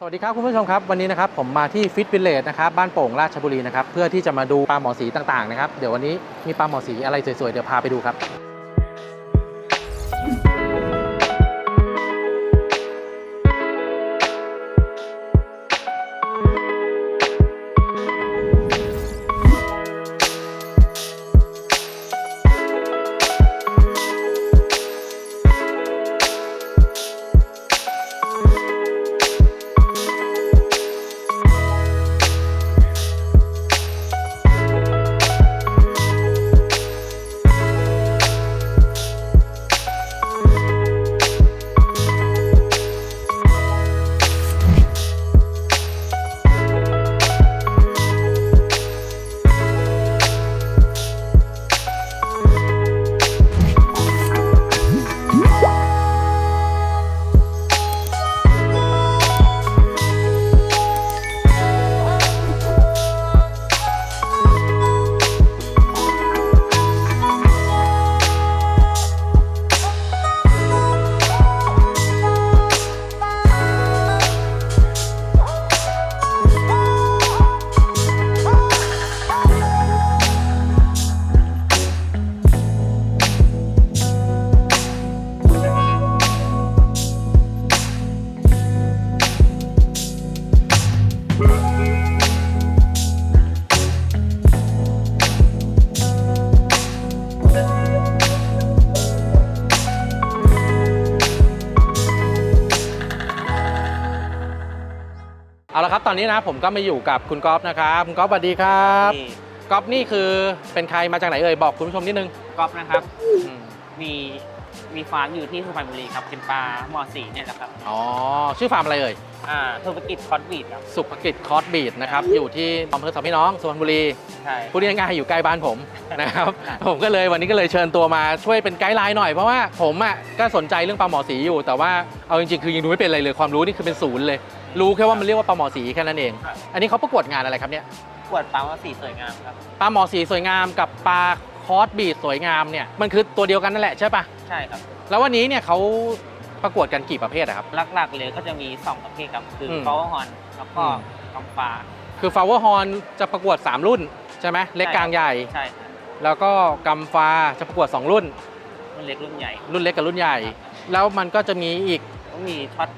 สวัสดีครับคุณผู้ชมครับวันนี้นะครับผมมาที่ฟิตวิลเลจนะครับบ้านโป่งราชบุรีนะครับเพื่อที่จะมาดูปลาหมอสีต่างๆนะครับเดี๋ยววันนี้มีปลาหมอสีอะไรสวยๆเดี๋ยวพาไปดูครับ นนี้นะผมก็มาอยู่กับคุณก๊อฟนะครับคุณก๊อฟสวัสดีครับที่ก๊อฟนี่คือเป็นใครมาจากไหนเอ่ยบอกคุณผู้ชมนิดนึงก๊อฟนะครับ อืมมีมีฟาร์มอยู่ที่สุพรรณบุรีครับเป็นปลาหมอสีเนี่ยแหละครับอ๋อชื่อฟาร์มอะไรเอ่ยอ่าธุรกิจคอนบีดครับสุภกิจคอร์สบีดนะครับอยู่ที่อำเภอสองพี่น้องสุพรรณบุรีใช่ พูดง่ายๆอยู่ใกล้บ้านผมนะครับครับ ผมก็เลยวันนี้ก็เลยเชิญตัวมาช่วยเป็นไกด์ไลน์หน่อยเพราะว่าผมอะก็สนใจเรื่องปลาหมอสีอยู่ แต่ว่าเอาจริงๆคือยังดูไม่เป็นอะไรเลยความรู้นี่คือเป็นศูนย์เลยรู้แค่ว่ามันเรียกว่าปลาหมอสีแค่นั้นเอง ครับ อันนี้เขาประกวดงานอะไรครับเนี่ย ขวดปลาหมอสีสวยงามครับ ปลาหมอสีสวยงามกับปลาคอร์สบีดสวยงามเนี่ยมันคือตัวเดียวกันนั่นแหละใช่ปะใช่ครับ แล้ววันนี้เนี่ยเขาประกวดกันกี่ประเภทอะครับ หลักๆเลยก็จะมี 2 ประเภทครับ คืออมฟาวฮอนแล้วก็อืมกำปลา คือฟาวเวอร์ฮอนจะประกวด 3 รุ่นใช่ไหมเล็กใช่ กลางใหญ่ ใช่ครับแล้วก็กัมฟาจะประกวด 2 รุ่น รุ่นเล็กรุ่นใหญ่ รุ่นเล็กกับรุ่นใหญ่ แล้วมันก็จะมีอีกก็มีช็อต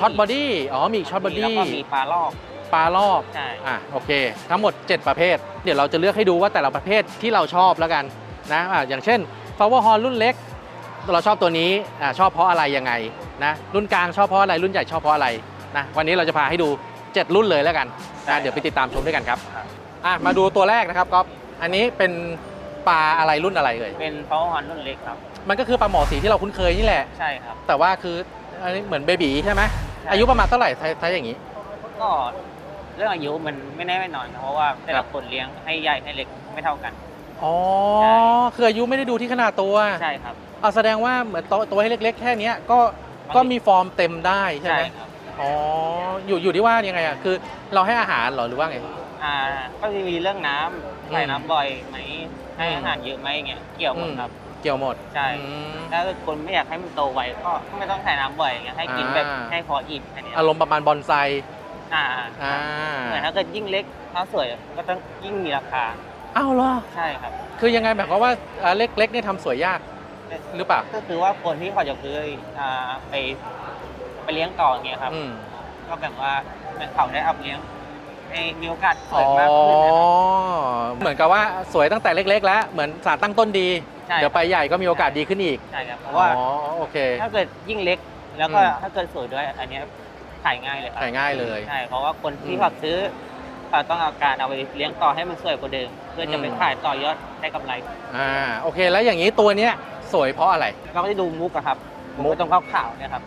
ช็อตบอดี้อ๋อมีช็อตบอแล้วดี้ก็มีปลาลอกปลารอบใช่อะโอเค ทั้งหมด 7 ประเภท เดี๋ยวเราจะเลือกให้ดูว่าแต่ละประเภทที่เราชอบแล้วกันนะอะอย่างเช่น Power Horn รุ่นเล็ก เราชอบตัวนี้อะชอบเพราะอะไรยังไงนะรุ่นกลางชอบเพราะอะไรรุ่นใหญ่ชอบเพราะอะไรนะวันนี้เราจะพาให้ดู 7 รุ่นเลยแล้วกันนะเดี๋ยวไปติดตามชมด้วยกันครับครับอะมาดูตัวแรกนะครับก๊อฟอันนี้เป็นปลาอะไรรุ่นอะไรเอ่ยเป็นฟาวฮอนรุ่นเล็กครับมันก็คือปลาหมอสีที่เราคุ้นเคยนี่แหละใช่ครับแต่ว่าคือ อันนี้เหมือนเบบีใช่ไหมใช่อายุประมาณเท่าไหร่ถ้าถ้าอย่างนี้ ก็เรื่องอายุมันไม่แน่ไม่นอนนะเพราะว่าแต่ละคนเลี้ยงให้ใหญ่ให้เล็กไม่เท่ากัน อ๋อใช่คืออายุไม่ได้ดูที่ขนาดตัวใช่ครับเอาแสดงว่าเหมือนตัวตัวให้เล็ก ๆ แค่เนี้ยก็ก็มีฟอร์มเต็มได้ใช่ไหมครับอ๋อ อยู่อยู่ที่ว่ายังไงอะ คือเราให้อาหารเหรอหรือว่าไง อ่า ก็จะมีเรื่องน้ำใส่น้ำบ่อยไหม ให้อืมอาหารเยอะไหมอย่างเงี้ย เกี่ยวหมดครับ เกี่ยวหมดใช่ อืม ถ้าเกิดคนไม่อยากให้มันโตไวก็ไม่ต้องใส่น้ำบ่อยอย่างเงี้ยให้กินอ่าแบบให้พออิ่มแค่นี้อารมณ์ประมาณบอนไซอ่าอ่าเหมือนถ้าเกิดยิ่งเล็กถ้าสวยก็ต้องยิ่งมีราคาอ้าวเหรอ ใช่ครับ คือยังไงแบบความว่าอ่าเล็กๆเนี่ยทำสวยยากหรือเปล่าก็คือว่าคนที่เขาจะเคยอ่าไปไปเลี้ยงต่ออย่างเงี้ยครับ อืมก็แบบว่าเขาได้เอาเลี้ยงให้มีโอกาสสอ๋วยอมากขึ้นนะครับเหมือนกับว่าสวยตั้งแต่เล็ก ๆ แล้ว เหมือนสารตั้งต้นดี ใช่เดี๋ยวไปใหญ่ก็มีโอกาสดีขึ้นอีกใช่ครับเพราะว่าอ๋อโอเค ถ้าเกิดยิ่งเล็กแล้วก็อืมถ้าเกิดสวยด้วยอันเนี้ยขายง่ายเลยครับขายง่ายเลยใช่เพราะว่าคนที่อืมเขาซื้อเขาต้องเอาการเอาไปเลี้ยงต่อให้มันสวยกว่าเดิม เพื่อจะไปอืม ขายต่อยอดได้กำไรอ่าโอเค แล้วอย่างนี้ตัวเนี้ยสวยเพราะอะไร เราก็จะดูมุกอะครับมุกตรงขาวๆเนี่ยครับ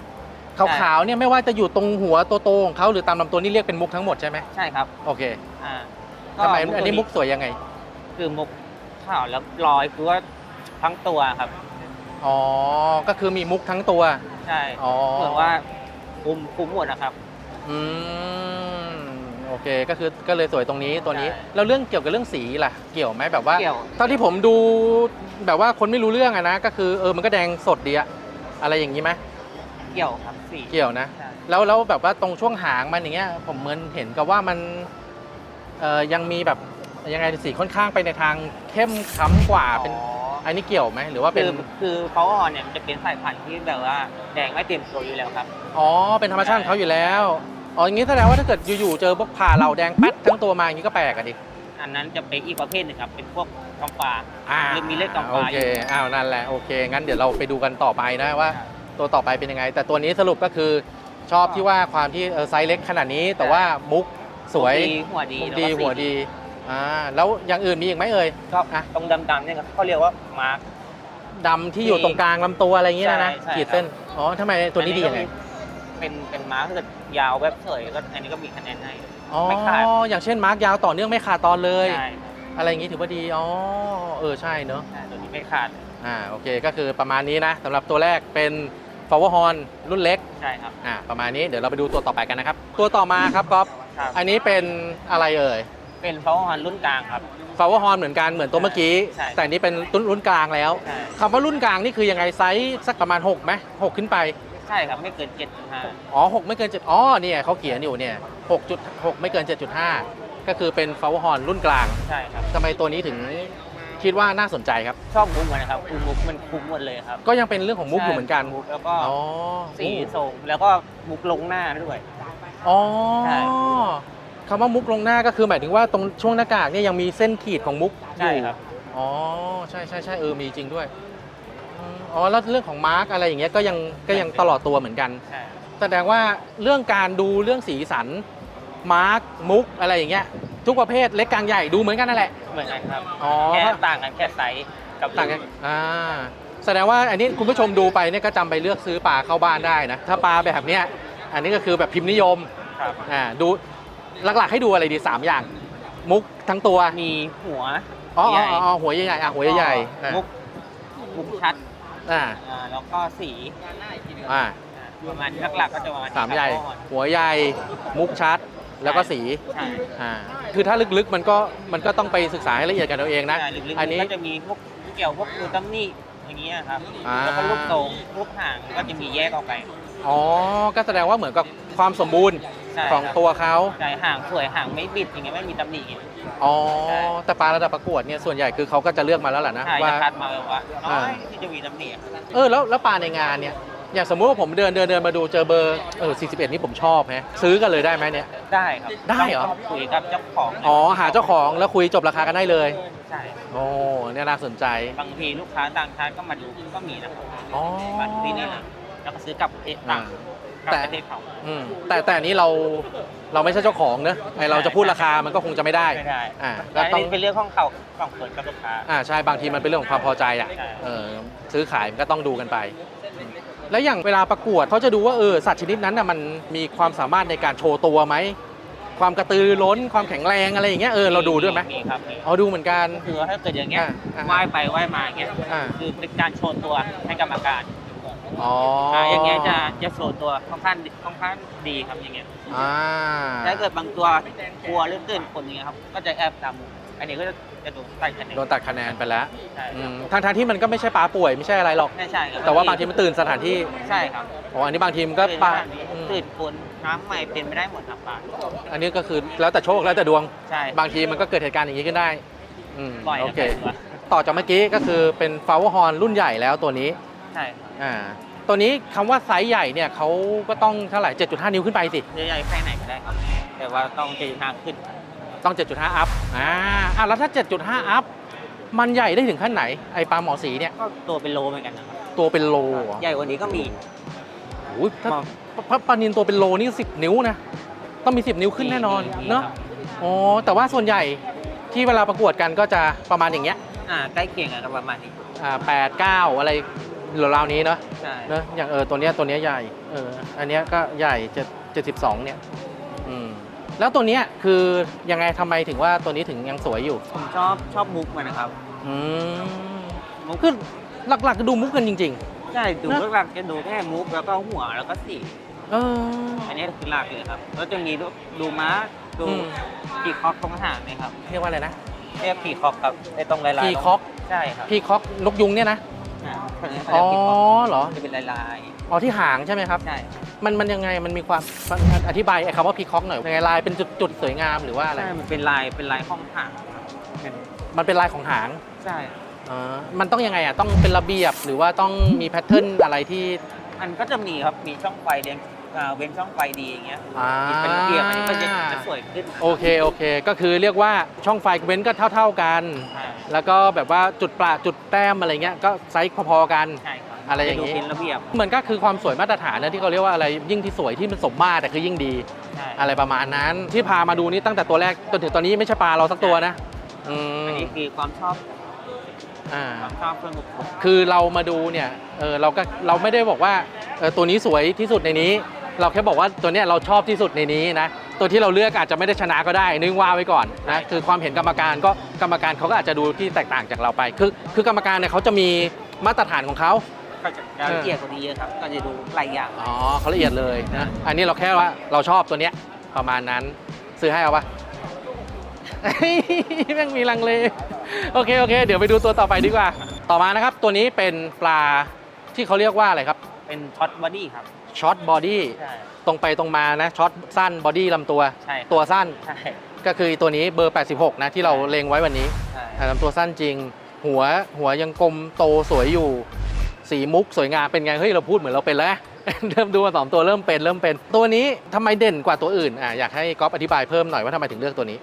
ขาวๆเนี่ยไม่ว่าจะอยู่ตรงหัวโตๆของเขาหรือตามลำตัวนี่เรียกเป็นมุกทั้งหมดใช่ไหมใช่ครับโอเคอ่าทำไมตัวอันนี้มุกสวยยังไง คือมุกขาวแล้วลอยคือว่า ทั้งตัวครับ อ๋อ ก็คือมีมุกทั้งตัว ใช่อ๋อ เหมือนว่าคุมคุมหมดนะครับ อืมโอเคก็คือก็เลยสวยตรงนี้ตัวนี้ ใช่แล้วเรื่องเกี่ยวกับเรื่องสีล่ะ เกี่ยวไหมแบบว่าเกี่ยว เท่าที่ผมดูแบบว่าคนไม่รู้เรื่องอะนะก็คือเออมันก็แดงสดดีอะอะไรอย่างนี้ไหมเกี่ยวครับสีเกี่ยวนะ ใช่แล้วแล้วแบบว่าตรงช่วงหางมันอย่างเงี้ยผมเหมือนเห็นกับว่ามันเอ่อยังมีแบบยังไงสีค่อนข้างไปในทางเข้มค้ำกว่าเป็นอ๋อ อันนี้เกี่ยวไหมหรือว่าเป็คืนอคือเพราะว่าเนี่ยมันจะเป็นสายพันธุ์ที่แบบว่าแดงไม่เต็มตัวอยู่แล้วครับอ๋อเป็นธรรมชาติของเขาอยู่แล้วอ๋ออย่างนี้แสดงว่าถ้าเกิดอยู่ๆเจอพวกผ่าเหล่าแดงแป๊ดทั้งตัวมาอย่างนี้ก็แปลกอะดิอันนั้นจะเป็นอีกประเภทหนึงครับเป็นพวกกำปลาอ่าหรือมีเลขกำปโอลาเคอยู่ อ้าวนั่นแหละโอเค งั้นเดี๋ยวเราไปดูกันต่อไปนะว่า ตัวต่อไปเป็นยังไง แต่ตัวนี้สรุปก็คือชอบที่ว่าความที่เออไซส์เล็กขนาดนี้ แต่ว่ามุกสวยดีหัวดีมุกดีแล้ก็หัวดี อ่าแล้วอย่างอื่นมีอีกไหมเอ่ยก็อะตรงดำๆเนี่ยครับเขาเรียกว่ามาร์ก ดำที่อยู่ตรงกลางลำตัวอะไรอย่างเงี้ยนะนะใช่ใช่ ขีดเส้นอ๋อทำไมตัวนี้ดียังไงเป็นเป็นมาร์กถ้าเกิดยาวแบบสวยก็อันนี้ก็มีคะแนนให้ อ๋อไม่ขาด อย่างเช่นมาร์กยาวต่อเนื่องไม่ขาดตอนเลย ใช่อะไรอย่างงี้ถือว่าดีอ๋อเออใช่เนอะ ใช่ตัวนี้ไม่ขาดอ่าโอเคก็คือประมาณนี้นะสำหรับตัวแรกเป็น Power Horn รุ่นเล็กใช่ครับอ่าประมาณนี้เดี๋ยวเราไปดูตัวต่อไปกันนะครับ ตัวต่อมาครับก๊อฟครับอันนี้เป็นอะไรเอ่ย เป็นเพราะว่ารุ่นกลางครับ Power Horn เหมือนกันเหมือนตัวเมื่อกี้ ใช่แต่อันนี้เป็นรุ่นรุ่นกลางแล้วใช่ คำว่ารุ่นกลางนี่คือยังไงไซส์สักประมาณ6ไหมหกขึ้นไป ใช่ครับไม่เกินเจ็ดห้าอ๋อ6ไม่เกิน7อ๋อเนี่ยเขาเขียนอยู่เนี่ย6.6ไม่เกิน7.5ก็คือเป็น Power Horn รุ่นกลางใช่ครับ ทำไมตัวนี้ถึงคิดว่าน่าสนใจครับ ชอบมุกมันนะครับคือมุกมันคุ้มหมดเลยครับก็ยังเป็นเรื่องของมุกอยู่เหมือนกัน ใช่มุกแล้วก็อ๋อสีทรงแล้วก็มุกลงหน้าด้วย อ๋อใช่ คำว่ามุกลงหน้าก็คือหมายถึงว่าตรงช่วงหน้ากากเนี่ยยังมีเส้นขีดของมุกอใช่ยู่ครับ อ๋อใช่ใช่ใช่เออมีจริงด้วยอืมอ๋อแล้วเรื่องของมาร์กอะไรอย่างเงี้ยก็ยังก็ยังตลอดตัวเหมือนกัน ใช่แสดงว่าเรื่องการดูเรื่องสีสันมาร์กมุกอะไรอย่างเงี้ยทุกประเภทเล็กกลางใหญ่ดูเหมือนกันนั่นแหละ เหมือนกันครับอ๋อ แค่ต่างกันแค่ไซส์กับต่างกันอ่าแสดงว่าอันนี้คุณผู้ชมดูไปเนี่ยก็จำไปเลือกซื้อปลาเข้าบ้านได้นะ ถ้าปลาแบบเนี้ยอันนี้ก็คือแบบพิมพ์นิยมครับ อ่าดู หลักๆให้ดูอะไรดีสามอย่าง มุกทั้งตัวมีหัวอ๋อใหอ๋ญ่ออ๋อหัวใหญ่ๆอะหัวใหญ่ๆอะมุกมุกชัดอ่าอ่าแล้วก็สีอ่าประมาณหลักๆก็จะประมาณนี้สามใหญ่ครับหัวใหญ่มุกชัดแล้วก็สีใช่ อ่าคือถ้าลึกๆมันก็มันก็ต้องไปศึกษาให้ละเอียดกันเอาเองนะ ใช่ลึกๆอันนี้ ก็จะมีพวกเกี่ยวพวกดูตัมนี่อย่างเงี้ยครับอ่า แล้วก็ลูกทรงลูกห่างก็จะมีแยกออกไป อ๋อ ก็แสดงว่าเหมือนกับความสมบูรณ์ ใช่ของครับ ตัวเขาใช่ห่างสวยห่างไม่บิดอย่างเงี้ยไม่มีตำหนิอย่างเงี้ย อ๋อใช่ แต่ปลาระดับประกวดเนี่ยส่วนใหญ่คือเขาก็จะเลือกมาแล้วแหละนะใช่ว่า จะคัดมาแบบว่าน้อ่าอยที่จะมีตำหนิอะเออแล้วแล้วปลาในงานเนี่ยอย่างสมมุติว่าผมเดินเดินเดินมาดูเจอเบอร์เออ41 นี่ผมชอบแฮะซื้อกันเลยได้ไหมเนี่ย ได้ครับได้เหรอ ต้องคุยกับเจ้าของอ๋อหาเจ้าของแล้วคุยจบราคากันได้เลยใช่โอ้เนี่ยน่าสนใจ บางทีลูกค้าต่างชาติก็มาดูก็มีนะครับอ๋อ มาที่นี่นะแล้วก็ซื้อกลับประเทศต่างกลับ แต่ประเทศเขาอืมแต่แต่อันนี้เราเราไม่ใช่เจ้าของเนอะไอเราจะพูดราคามันก็คงจะไม่ได้ไม่ได้อ่าแต่ก็อันต้องนี้เป็นเรื่องของเขาของเปิดกับลูกค้า อ่าใช่บางทีมันเป็นเรื่องของความพอใจอะใช่ เออซื้อขายมันก็ต้องดูกันไป แล้วอย่างเวลาประกวดเขาจะดูว่าเออสัตว์ชนิดนั้นน่ะมันมีความสามารถในการโชว์ตัวไหมความกระตือรือร้นความแข็งแรงอะไรอย่างเงี้ยเออเราดูด้วยไหมมีครับมีอ๋อดูเหมือนกัน คือว่าถ้าเกิดอย่างเงี้ยอ่าอ่า ว่ายไปว่ายมาอย่างเงี้ย อ่า คือเป็นการโชว์ตัวให้กรรมการ อ๋ออ่าอย่างเงี้ยจะจะโชว์ตัวค่อนข้างค่อนข้างดีครับอย่างเงี้ยอ่าถ้าเกิดบางตัวกลัวหรือตื่นคนอย่างเงี้ยครับก็จะแอบตามมุมอันนี้ก็จะจะโดนตัดคะแนนโดนตัดคะแนนไปแล้วใช่อืมทางทางๆที่มันก็ไม่ใช่ปลาป่วยไม่ใช่อะไรหรอก ไม่ใช่ครับแต่ว่าบางทีมันตื่นสถานที่ใช่ครับอ๋ออันนี้บางทีมันก็ปลาอืมตื่นคนน้ำใหม่เป็นไม่ได้หมดครับปลาอันนี้ก็คือแล้วแต่โชคแล้วแต่ดวง ใช่บางทีมันก็เกิดเหตุการณ์อย่างนี้ขึ้นได้อืมบ่อยโอนะเคตัวต่อจากเมื่อกี้ก็คือเป็นฟาวเวอร์ฮอนรุ่นใหญ่แล้วตัวนี้ ใช่ครับ อ่าตัวนี้คำว่าไซส์ใหญ่เนี่ยเขาก็ต้องเท่าไหร่ 7.5 นิ้วขึ้นไปสิ ใหญ่ๆแค่ไหนก็ได้ครับ แต่ว่าต้องจะทางขึ้น ต้อง 7.5 อัพอ่าอะแล้วถ้า 7.5 อัพ มันใหญ่ได้ถึงขั้นไหน ไอปลาหมอสีเนี่ย ก็ตัวเป็นโลเหมือนกันนะครับ ตัวเป็นโลเหรอใหญ่กว่านี้ก็มี โอ้ยถ้าพระปลานินตัวเป็นโลนี่ 10 นิ้วนะ ต้องมี 10 นิ้วขึ้นแน่นอน มีเนาะครับอ๋อ แต่ว่าส่วนใหญ่ที่เวลาประกวดกันก็จะประมาณอย่างเงี้ยอ่าใกล้เคียงกันกับประมาณนี้อ่าแปดเก้าอะไร ราวๆนี้เนาะใช่เนอะอย่างเออตัวเนี้ยตัวเนี้ยใหญ่เอออันเนี้ยก็ใหญ่เจ็ดเจ็ดสิบสองเนี่ยอืมแล้วตัวเนี้ยคือยังไงทำไมถึงว่าตัวนี้ถึงยังสวยอยู่ผมชอบชอบมุกมันนะครับ อืมมุก คือหลักๆก็ดูมุกกันจริง ใช่ดูนะ หลักๆจะดูแค่มุกแล้วก็หัวแล้วก็สีๆ เออ อันนี้คือหลักเลยครับ แล้วจะมีดูดูม้าดูอืมปีคอกตรงหางไหมครับเรียกว่าอะไรนะเรียกปีคอกครับไอ้ตรงลายๆพีคอกใช่ครับ พีคอกนกยุงเนี่ยนะอ่า เขาเรียกอ๋อปีคอกเหรอ จะเป็นลายอ๋อที่หางใช่ไหมครับ ๆ ใช่ มันมันยังไงมันมีความมันอธิบายไอ้คำว่าพีคอกหน่อยยังไงลายเป็นจุดจุดสวยงามหรือว่าอะไร ใช่ มันเป็นลาย เป็นลายห้องห่างครับเป็นมันเป็นลายของหางใช่ อ่ามันต้องยังไงอะต้องเป็นระเบียบหรือว่าต้องมีแพทเทิร์นอะไรที่มันก็จะมีครับ มีช่องไฟเลี้ยงอ่าเว้นช่องไฟดีอย่างเงี้ยอ่า เป็นระเบียบอันนี้ก็จะจะสวยขึ้น โอเคโอเค ก็คือเรียกว่าช่องไฟเว้นก็เท่า ๆกัน ใช่ แล้วก็แบบว่าจุดปลาจุดแต้มอะไรเงี้ยก็ไซส์พอๆกันใช่ครับอะไรอย่างงี้นี้ เป็นระเบียบเหมือนก็คือความสวยมาตรฐานนะที่เขาเรียกว่าอะไรยิ่งที่สวยที่มันสมมาตรแต่คือยิ่งดี ใช่อะไรประมาณนั้น ที่พามาดูนี่ตั้งแต่ตัวแรกจนถึงตอนนี้ไม่ใช่ปลาเราสักตัวนะอืมอันนี้คือความชอบอ่า ความชอบเพื่อนบุคคลคือเรามาดูเนี่ยเออเราก็เราไม่ได้บอกว่าเออตัวนี้สวยที่สุดในนี้ เราแค่บอกว่าตัวเนี้ยเราชอบที่สุดในนี้นะ ตัวที่เราเลือกอาจจะไม่ได้ชนะก็ได้นึกว่าไว้ก่อนนะคือความเห็นกรรมการก็กรรมการเขาก็อาจจะดูที่แตกต่างจากเราไป คือคือกรรมการเนี่ยเขาจะมีมาตรฐานของเขา ก็จะจะละเอียดกว่านี้เยอะครับ ก็จะดูหลายอย่าง อ๋อเขาละเอียดเลยนะ อันนี้เราแค่ว่าเราชอบตัวเนี้ยประมาณนั้น ซื้อให้เอาปะ แม่งมีลังเล โอเค โอเค เดี๋ยวไปดูตัวต่อไปดีกว่า ต่อมานะครับ ตัวนี้เป็นปลาที่เขาเรียกว่าอะไรครับ เป็นช็อตบอดี้ครับ ช็อตบอดี้ใช่ ตรงไปตรงมานะช็อตสั้นบอดี้ลำตัว ใช่ครับ ตัวสั้นใช่ ก็คือตัวนี้เบอร์ 86 นะที่เราเลงไว้วันนี้ใช่ อ่าลำตัวสั้นจริง หัวหัวยังกลมโตสวยอยู่ สีมุกสวยงามเป็นไงเฮ้ยเราพูดเหมือนเราเป็นแล้ว เริ่มดูมาสองตัวเริ่มเป็นเริ่มเป็น ตัวนี้ทำไมเด่นกว่าตัวอื่นอะอยากให้ก๊อฟอธิบายเพิ่มหน่อยว่าทำไมถึงเลือกตัวนี้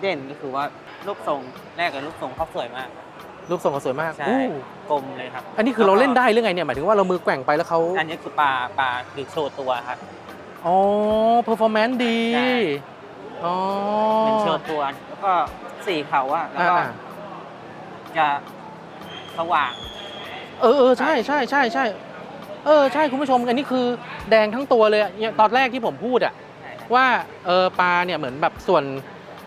เด่นก็คือว่ารูปทรงแรกกับรูปทรงเขาสวยมากรู ปทรงเขาสวยมากใช่อู้กลมเลยครับอันนี้คือเราเล่นได้หรือไงเนี่ยหมายถึงว่าเรามือแกว่งไปแล้วเขาอันนี้คือปลาปลาคือโชว์ตัวครับ อ๋อเพอร์ฟอร์แมนซ์ดีใช่ อ๋อเป็นโชว์ตัวแล้วก็สีเขาอะแล้วก็อ่าจะสว่างเออเออใช่ใช่ใช่ใช่เออใช่คุณผู้ชมอันนี้คือแดงทั้งตัวเลยอะเนี่ยตอนแรกที่ผมพูดอะใช่ครับว่าเออปลาเนี่ยเหมือนแบบส่วน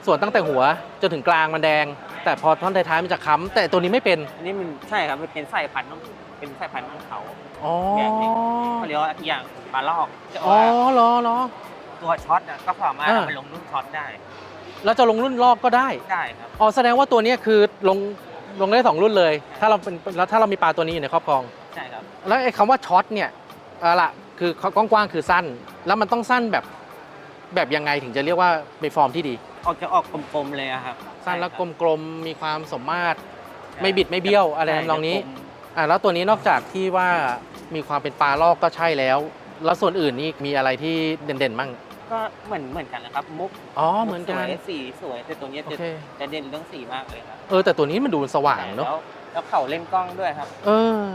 ส่วนตั้งแต่หัวจนถึงกลางมันแดง แต่พอท่อนท้ายๆมันจะค้ำแต่ตัวนี้ไม่เป็น อันนี้มันใช่ครับมันเป็นสายพันธุ์ของเป็นสายพันธุ์ของเขาอ๋อแบบนี้เขาเรียกว่าอย่างปลาลอกจะอ๋อว่าเหรอเหรอ ตัวช็อตอะก็สามารถอ่า เอาไปลงรุ่นช็อตได้แล้วจะลงรุ่นลอกก็ได้ได้ครับ อ๋อแสดงว่าตัวเนี้ยคือลงลงได้สองรุ่นเลย ถ้าเราเป็นแล้วถ้าเรามีปลาตัวนี้อยู่ในครอบครอง ใช่ครับแล้วไอ้คำว่าช็อตเนี่ยเอาละคือกว้างๆคือสั้น แล้วมันต้องสั้นแบบแบบยังไงถึงจะเรียกว่าเป็นฟอร์มที่ดี ออกจะออกกลมๆเลยอะครับสั้นแล้วใช่ครับกลมๆมีความสมมาตรใช่ไม่บิดไม่เบี้ยวอะไรใช่ทำนองนี้จะกลมอ่าแล้วตัวนี้นอกจากที่ว่ามีความเป็นปลาลอกก็ใช่แล้ว แล้วส่วนอื่นนี่มีอะไรที่เด่นๆมั่งก็เหมือนเหมือนกันนะครับมุกอ๋อเหมือนกันสวยสีสวยแต่ตัวเนี้ยโอจะเคจะเด่นเรื่องสีมากเลยครับเออแต่ตัวนี้มันดูสว่างเนาะแล้วแล้วเขาเล่นกล้องด้วยครับ เออ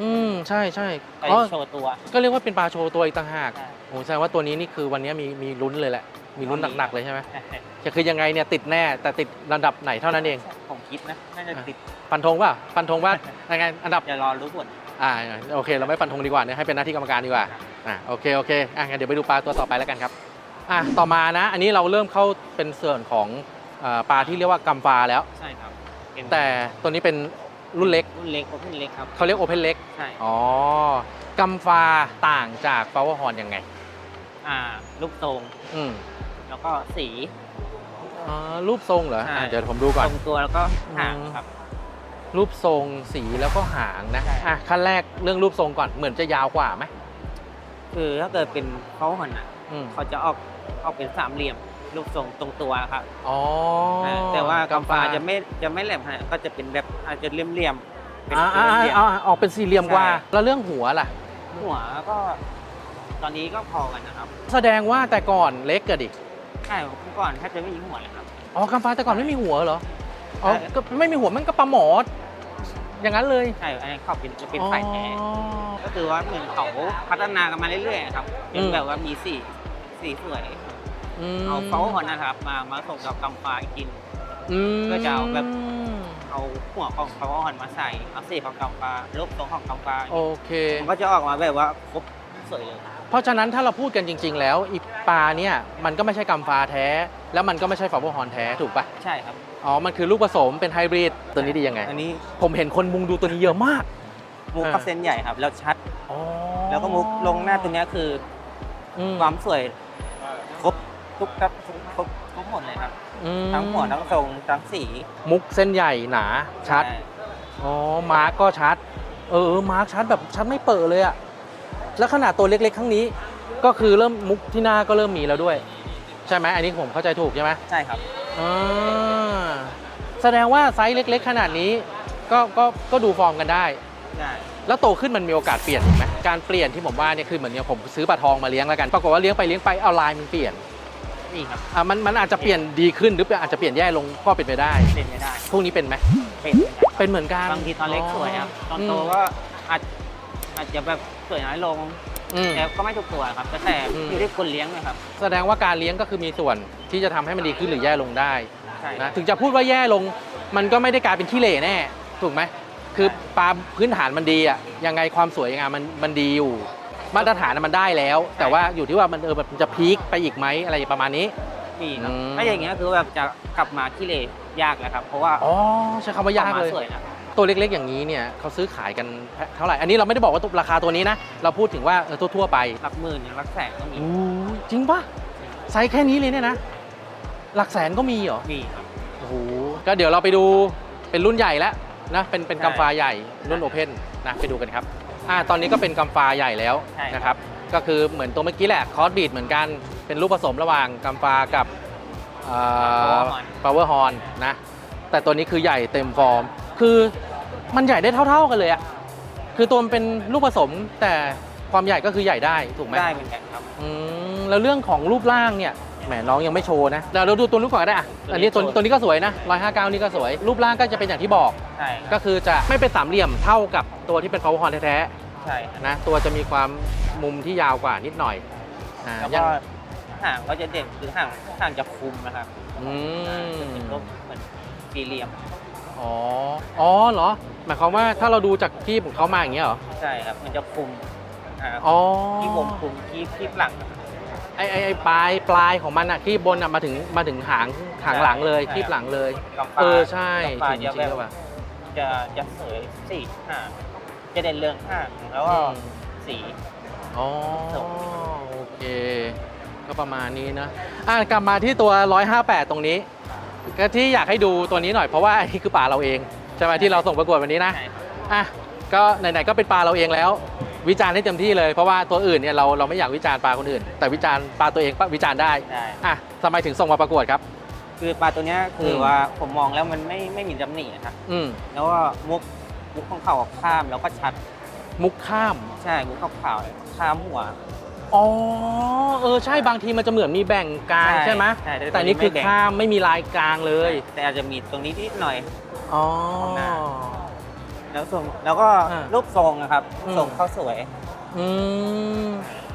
อืมใช่ใช่ไปอ๋อโชว์ตัว ก็เรียกว่าเป็นปลาโชว์ตัวอีกต่างหาก ใช่โอ้แสดงว่าตัวนี้นี่คือวันนี้มีมีลุ้นเลยแหละ มีลุ้นหนักๆเลยใช่ไหมใช่จะคือยังไงเนี่ยติดแน่แต่ติดระดับไหนเท่านั้นเอง ผมคิดนะน่าจะติดฟันธงป่ะฟันธงว่ายังไงอันดับอย่ารอรู้ผลอ่าโอเค เราไม่ฟันธงดีกว่าเนี่ยให้เป็นหน้าที่กรรมการดีกว่าอ่าโอเคโอเคอะงั้นเดี๋ยวไปดูปลาตัวต่อไปแล้วกันครับอะต่อมานะ อันนี้เราเริ่มเข้าเป็นส่วนของอ่าปลาที่เรียกว่ากัมฟาแล้วใช่ครับเป็นแต่ตัวนี้เป็นรุ่นเล็กรุ่นเล็กรุ่นเล็กครับเขาเรียกโอเพนเล็กใช่อ๋อกัมฟาต่างจากฟลาวเวอร์ฮอร์นยังไง อ่าลูกทรงอืมแล้วก็สีอ๋อรูปทรงเหรอใช่อะเดี๋ยวผมดูก่อน ทรงตัวแล้วก็หางอืมครับ รูปทรงสีแล้วก็หางนะใช่ อะขั้นแรกเรื่องรูปทรงก่อนเหมือนจะยาวกว่าไหมคือถ้าเกิดเป็นเขาหันอะอืมเขาจะออกออกเป็นสามเหลี่ยม รูปทรงตรงตัวครับอ๋อแต่ว่ากำฟ้าจะไม่จะไม่แหลมฮะก็จะเป็นแบบอาจจะเลี่ยมๆเป็นอ่าอ่าเหลี่ยมอ่าอ่าออกเป็นสี่เหลี่ยมกว่า ใช่ แล้วเรื่องหัวล่ะ ๆหัวก็ ตอนนี้ก็พอกันนะครับแสดงว่าแต่ก่อนเล็กกะดิใช่เมื่อก่อนแทบจะไม่ยิงหัวเลยครับ อ๋อกำฟ้าแต่ก่อนไม่มีหัวเหรออ๋อใช่ ก็ไม่มีหัวมันก็ปลาหมออย่างนั้นเลยใช่อันนี้เขาเป็นจะเป็นสายแท้อ๋อ ก็คือว่าเหมือนเขาพัฒนากันมาเรื่อยๆครับเป็อืนม แบบว่ามีสีสีสวยอืมเอาเขาหัวนะครับ มามาส่งกับกำฟ้าอีกทีหนึ่งอืมก็จะเอาแบบ เอาหัวของเขาหันมาใส่เอาสีของกำฟ้ารูปทรงของกำฟ้าโอเคมันก็จะออกมาแบบว่าครบ สวยเลยเพราะฉะนั้นถ้าเราพูดกันจริง ๆ แล้วอีปลาเนี่ยมันก็ไม่ใช่กำฟ้าแท้ แล้วมันก็ไม่ใช่ฟาร์บฮอนแท้ถูกปะใช่ครับ อ๋อ มันคือลูกผสมเป็นไฮบริดตัวนี้ดียังไง อันนี้ผมเห็นคนมุงดูตัวนี้เยอะมากมุกอ่ากับเส้นใหญ่ครับ แล้วชัดอ๋อแล้วก็มุกลงหน้าตัวเนี้ยคืออืมความสวยครบทุกครับทุกครบทุกหมดเลยครับอืมทั้งหัวทั้งทรงทั้งสี มุกเส้นใหญ่หนาชัดใอ๋อมาร์กก็ชัดเออเออมาร์กชัดแบบชัดไม่เปิดเลยอะ แล้วขนาดตัวเล็กๆข้างนี้ ก็คือเริ่มมุกที่หน้าก็เริ่มมีแล้วด้วย ใช่ไหมอันนี้ผมเข้าใจถูกใช่ไหมใช่ครับอ่าแสดงว่าไซส์เล็ก ๆ ขนาดนี้ก็ก็ก็ดูฟอร์มกันได้ใช่แล้วโตขึ้นมันมีโอกาสเปลี่ยนอีกไหมการเปลี่ยนที่ผมว่าเนี่ยคือเหมือนเนี่ยผมซื้อปลาทองมาเลี้ยงแล้วกันปรากฏว่าเลี้ยงไปเลี้ยงไปเอาลายมันเปลี่ยนนี่ครับอะมันมันอาจจะเปลี่ยนดีขึ้นหรืออาจจะเปลี่ยนแย่ลงก็เป็นไปได้เล่นไม่ได้พวกนี้เป็นไหมเป็นเหมือนกันเป็นเหมือนกันบางทีตอนเล็กสวยครับตอนโตมก็อาจ อาจจะแบบสวยน้อยลงอืม แต่ก็ไม่ทุกตัวครับแต่แต่อืม อยู่ที่คนเลี้ยงนะครับแสดงว่าการเลี้ยงก็คือมีส่วนที่จะทำให้มันดีขึ้นหรือแย่ลงได้ใช่นะถึงจะพูดว่าแย่ลง มันก็ไม่ได้กลายเป็นขี้เหร่แน่ ถูกไหมคือปลาพื้นฐานมันดีอะยังไงความสวยยังไงมันมันดีอยู่ มาตรฐานน่ะมันได้แล้ว แต่ว่าอยู่ที่ว่ามันเออมันจะพีคไปอีกไหมอะไรประมาณนี้มีครับอืม ถ้าอย่างเงี้ยคือแบบจะกลับมาขี้เหร่ยากนะครับ เพราะว่าอ๋อใช้คำว่ายากเลยออสวยนะ ตัวเล็กๆ อย่างนี้เนี่ยเขาซื้อขายกันเท่าไหร่ อันนี้เราไม่ได้บอกว่าตัวราคาตัวนี้นะ เราพูดถึงว่าเออทั่วๆไปหลักหมื่นอย่างหลักแสนก็มีอู้ยจริงปะไซส์แค่นี้เลยเนี่ยนะ หลักแสนก็มีเหรอ มีครับ โอ้โห ก็เดี๋ยวเราไปดูเป็นรุ่นใหญ่แล้วนะ เป็นเป็นใช่กัมฟาใหญ่รุ่นโอเพนนะ ไปดูกันครับ อ่า ตอนนี้ก็เป็นกัมฟาใหญ่แล้วใช่ นะครับ ก็คือเหมือนตัวเมื่อกี้แหละคอร์สบีดเหมือนกัน เป็นลูกผสมระหว่างกัมฟากับเอ่อ power horn นะ แต่ตัวนี้คือใหญ่เต็มฟอร์ม คือมันใหญ่ได้เท่า ๆกันเลยอะคือตัวมันเป็นลูกผสมแต่ความใหญ่ก็คือใหญ่ได้ถูกไหมได้เหมือนกันครับ อืมแล้วเรื่องของรูปร่างเนี่ยแหมน้องยังไม่โชว์นะเดี๋ยวเราดูตัวนู้นก่อนก็ได้อะอันนี้ตัวตัวนี้ตัวนี้ก็สวยนะ159นี่ก็สวย รูปร่างก็จะเป็นอย่างที่บอก ใช่คก็รับคือจะไม่เป็นสามเหลี่ยมเท่ากับตัวที่เป็น power horn แท้ใช่ครับๆนะตัวจะมีความมุมที่ยาวกว่านิดหน่อยอ่าแล้วยัก็งห่างก็จะเด่นคือห่างห่างจะคุมนะครับอืม เป็นรูปเหมือนสี่เหลี่ยม อ๋อ อ๋อเหรอ หมายความว่าถ้าเราดูจากที่ของเขามาอย่างเงี้ยเหรอ ใช่ครับ มันจะคุมอ่าอ๋อที่วงคุมที่ที่หลังนะครับไอไอไอปลายปลายของมันอะที่บนอะมาถึงมาถึงหางหางหลังเลยใช่ที่หลังเลย กำฟ้าเออใช่กำฟ้าจริงจริจะงแบบด้วยว่ะจะจะสวยสีห่างจะเด่นเรื่องห่างแล้วก็อืมสี อ๋อส่งโอเค ก็ประมาณนี้นะ อะกลับมาที่ตัว 158 ตรงนี้ ก็ที่อยากให้ดูตัวนี้หน่อยเพราะว่าอันนี้คือปลาเราเองใช่ไหมที่เราส่งประกวดวันนี้นะใช่ครับอะก็ไหนๆก็เป็นปลาเราเองแล้ว วิจารณ์ให้เต็มที่เลยเพราะว่าตัวอื่นเนี่ยเราเราไม่อยากวิจารณ์ปลาคนอื่น แต่วิจารณ์ปลาตัวเองปะวิจารณ์ได้ใช่อะทำไมถึงส่งมาประกวดครับ คือปลาตัวเนี้ยคืออม ว่าผมมองแล้วมันไม่ไม่มีตำหนินะครับ อืมแล้วก็มุกมุกของเขาข้ามแล้วก็ชัด มุกข้าม ใช่มุกขาวๆข้ามหัว อ๋อเออใช่บางทีมันจะเหมือนมีแบ่งกลางใช่ใช่ไหมใช่แต่แต่นี่คือไม่แบ่ง ข้ามไม่มีลายกลางเลย แต่อาจจะมีตรงนี้นิดหน่อย อ๋อ ข้างหน้า แล้วทรงแล้วก็อ่ารูปทรงนะครับอืม ทรงเขาสวย อืม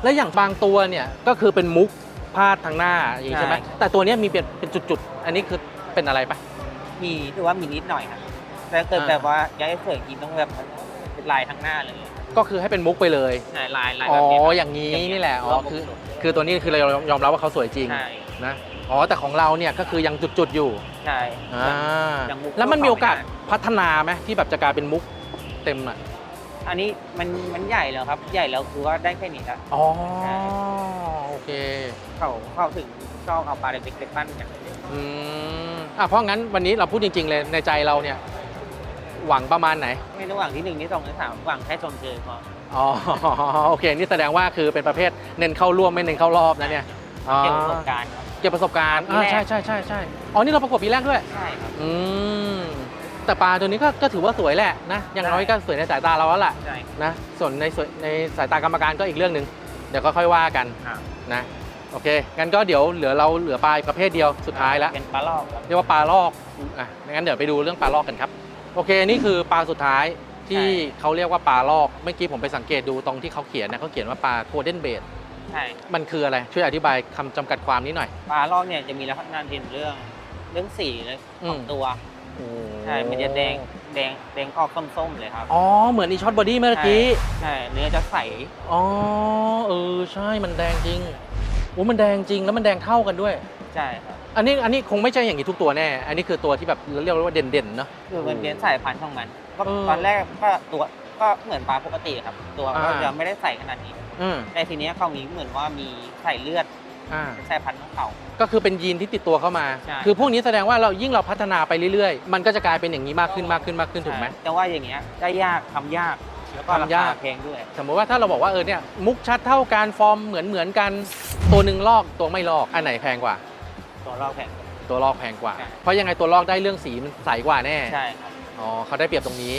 แล้วอย่างบางตัวเนี่ยก็คือเป็นมุกพาดทางหน้าอย่างนี้ใช่ไหมใช่ แต่ตัวเนี้ยมีเป็นเป็นจุดๆ อันนี้คือเป็นอะไรปะ มีถือว่ามีนิดหน่อยครับแต่เกิดอ่า แบบว่าอยากให้สวยจริงต้องแบบเป็นลายทั้งหน้าเลย ก็คือให้เป็นมุกไปเลยใช่ลายลายอ๋แบบนี้อครับอย่างนี้อย่างนี้นี่แหละอ๋อรอบคือมุกคือตัวนี้คือเรายอมรับว่าเขาสวยจริงใช่นะอ๋อแต่ของเราเนี่ยก็คือยังจุดๆอยู่ใช่อ่าอย่างมุกแล้วมันมีโอกาสทั่วไปพัฒนาไหมที่แบบจะกลายเป็นมุกเต็มอะอันนี้มันมันใหญ่แล้วครับ ใหญ่แล้วคือว่าได้แค่นี้ครับอ๋อใช่โอเคเขาเข้าถึงชอบเอาปลาเล็กๆไปปั้นกันอืมอะเพราะงั้นวันนี้เราพูดจริง ๆ เลยในใจเราเนี่ย หวังประมาณไหน ไม่ระหว่างที่หนึ่งที่สองที่สามหวังแค่ชมเชยพออ๋อโอเค นี่แสดงว่าคือเป็นประเภทเน้นเข้าร่วมไม่เน้นเข้ารอบนะเนี่ยอ๋อเก็บประสบการณ์ครับ เก็บประสบการณ์ปีอ่าแรก ใช่ใช่ใช่ใช่อ๋อนี่เราประกวดปีแรกด้วย ใช่ครับ อืมแต่ปลาตัวนี้ก็ก็ถือว่าสวยแหละนะอย่างน้อยก็สวยในสายตาเราแล้วล่ะใช่นะส่วนในส่วนในสายตากรรมการก็อีกเรื่องหนึ่งเดี๋ยวก็ค่อยว่ากันครับนะโอเคงั้นก็เดี๋ยวเหลือเราเหลือปลาอีกประเภทเดียวสุดท้ายแล้วเป็นปลาลอกครับ เรียกว่าปลาลอกอะงั้นเดี๋ยวไปดูเรื่องปลาลอกกันครับ โอเคนี่คือปลาสุดท้ายที่เขาเรียกว่าปลาลอกเมื่อกี้ผมไปสังเกตดูตรงที่เขาเขียนนะเขาเขียนว่าปลาโคเดนเบดใช่มันคืออะไรช่วยอธิบายคำจำกัดความนิดหน่อยปลาลอกเนี่ยจะมีลักษณะเด่นเรื่องเรื่องสีเลยอืขมองตัวใช่ มันจะแดงแดงแดงออกส้มๆเลยครับ อ๋อ เหมือนอีช็อตบอดี้เมื่อกี้ ใช่ เนื้อจะใส อ๋อ เออ ใช่ มันแดงจริงโอ้มันแดงจริง แล้วมันแดงเท่ากันด้วย ใช่ครับ อันนี้อันนี้คงไม่ใช่อย่างนี้ทุกตัวแน่ อันนี้คือตัวที่แบบเรียกว่าเด่นๆเนอะคือมันเป็นสายพันธุ์ของมันก็เออตอนแรกก็ตัวก็เหมือนปลาปกติครับ ตัวก็อ่าจะไม่ได้ใสขนาดนี้อืมแต่ทีเนี้ยเขามีเหมือนว่ามีใส่เลือดอ่า เป็นสายพันธุ์ของเขา ก็คือเป็นยีนที่ติดตัวเข้ามา ใช่ คือพวกนี้แสดงว่าเรายิ่งเราพัฒนาไปเรื่อยๆ มันก็จะกลายเป็นอย่างนี้มากขึ้นมากขึ้นมากขึ้นถูกไหมแต่ว่าอย่างเงี้ยได้ยากทำยากแล้วก็ราทำยาคาก แพงด้วย สมมติว่าถ้าเราบอกว่าเออเนี่ยมุกชัดเท่ากันฟอร์มเหมือนเหมือนกัน ตัวหนึ่งลอกตัวไม่ลอกอันไหนแพงกว่า ตัวลอกแพงตัวลอกแพงกว่า ใช่ เพราะยังไงตัวลอกได้เรื่องสีมันใสกว่าแน่ ใช่ครับ อ๋อเขาได้เปรียบตรงนี้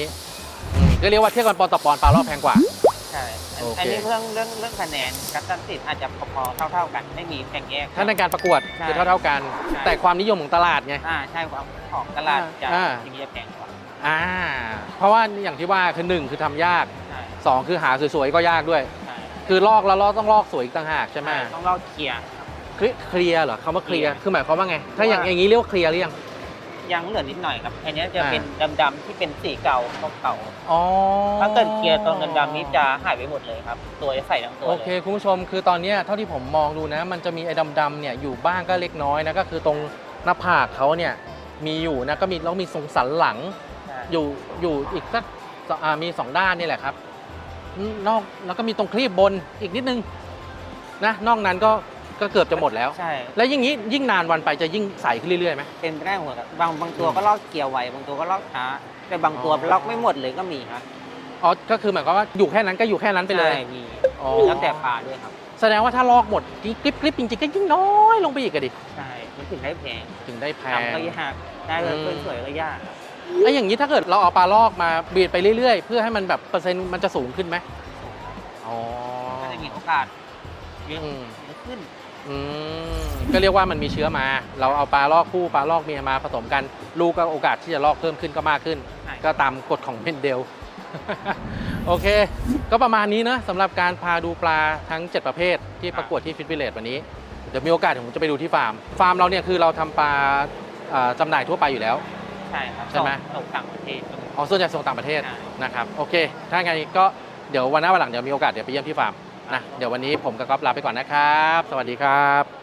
อืมก็เรียกว่าเทียบกันปอนต่อปอนปลาลอกแพงกว่า ใช่อันโอเค อันนี้เรื่องเรื่องเรื่องคะแนนการตัดสินอาจจะพอๆเท่า ๆกันไม่มีแบ่งแยก ถ้าในการประกวดใช่คือเท่าเท่าๆกัน ใช่ แต่ความนิยมของตลาดไง อ่าใช่ความของตลาดจะอ่า อย่างนี้จะแพงกว่าอ่า เพราะว่าอย่างที่ว่าคือหนึ่งคือทำยาก ใช่สองคือหาสวยๆก็ยากด้วย ใช่คือลอกแล้วลอกต้องลอกสวยอีกต่างหากใช่ไหมต้องลอกเคลียร์ครับ เคลียร์เคลียร์เหรอคำว่าเคลียร์เคลียร์คือหมายความว่าไง ถ้าอย่างว่าอย่างนี้เรียกว่าเคลียร์หรือยังยังเหลือนิดหน่อยครับ อันนี้จะอ่าเป็นดำๆที่เป็นสีเก่าเก่าอ๋อๆถ้าเกิดเคลียร์ตรงดำๆนี้จะหายไปหมดเลยครับ ตัวจะใส่ทั้งตัวโอเลเคยคุณผู้ชมคือตอนเนี้ยเท่าที่ผมมองดูนะ มันจะมีไอ้ดำๆเนี่ยอยู่บ้างก็เล็กน้อยนะก็คือตรงหน้าผากเขาเนี่ยมีอยู่นะก็มีแล้วมีทรงสันหลังใช่อยู่อยู่อีกสักสอ่ามีสองด้านนี่แหละครับอืมนอกแล้วก็มีตรงคลีบบนอีกนิดนึงนะนอกนั้นก็ ก็เกือบจะหมดแล้ว ใช่แล้วยิ่งนี้ยิ่งนานวันไปจะยิ่งใสขึ้นเรื่อยๆไหม เป็นไปได้หมดครับบางบางตัวก็ลอกเกียร์ไวบางตัวก็ลอกช้าแต่บางตัวอ๋อ ลอกไม่หมดเลยก็มีครับอ๋อก็คือหมายความว่าอยู่แค่นั้นก็อยู่แค่นั้นไปเลยใช่มีอ๋อแล้วแต่ปลาด้วยครับแสดงว่าถ้าลอกหมดกริบกริบจริงๆก็ยิ่งน้อยลงไปอีกอะดิใช่มันถึงได้แพงถึงได้แพง ทำก็ยากได้เลยอืม สวยๆก็ยากครับไอ้อย่างนี้ถ้าเกิดเราเอาปลาลอกมาบีดไปเรื่อยๆ เพื่อให้มันแบบเปอร์เซ็นต์มันจะสูงขึ้นไหมอ๋อก็จะมีโอกาสเยอะอืมเยอะขึ้น อืมก็เรียกว่ามันมีเชื้อมา เราเอาปลาลอกคู่ปลาลอกเมียมาผสมกัน ลูกก็โอกาสที่จะลอกเพิ่มขึ้นก็มากขึ้น ใช่ ก็ตามกฎของเมนเดล โอเค ก็ประมาณนี้นะสำหรับการพาดูปลาทั้ง 7 ประเภทที่ประกวดที่ฟิตวิเลตวันนี้ เดี๋ยวมีโอกาสผมจะไปดูที่ฟาร์ม ฟาร์มเราเนี่ยคือเราทำปลาเอ่อจำหน่ายทั่วไปอยู่แล้ว ใช่ครับใช่ไหม ส่งต่างประเทศ อ๋อส่วนใหญ่ส่งต่างประเทศใช่ นะครับ โอเค ถ้าไงก็เดี๋ยววันหน้าวันหลังเดี๋ยวมีโอกาสเดี๋ยวไปเยี่ยมที่ฟาร์ม นะเดี๋ยววันนี้ผมกับก๊อฟลาไปก่อนนะครับ สวัสดีครับ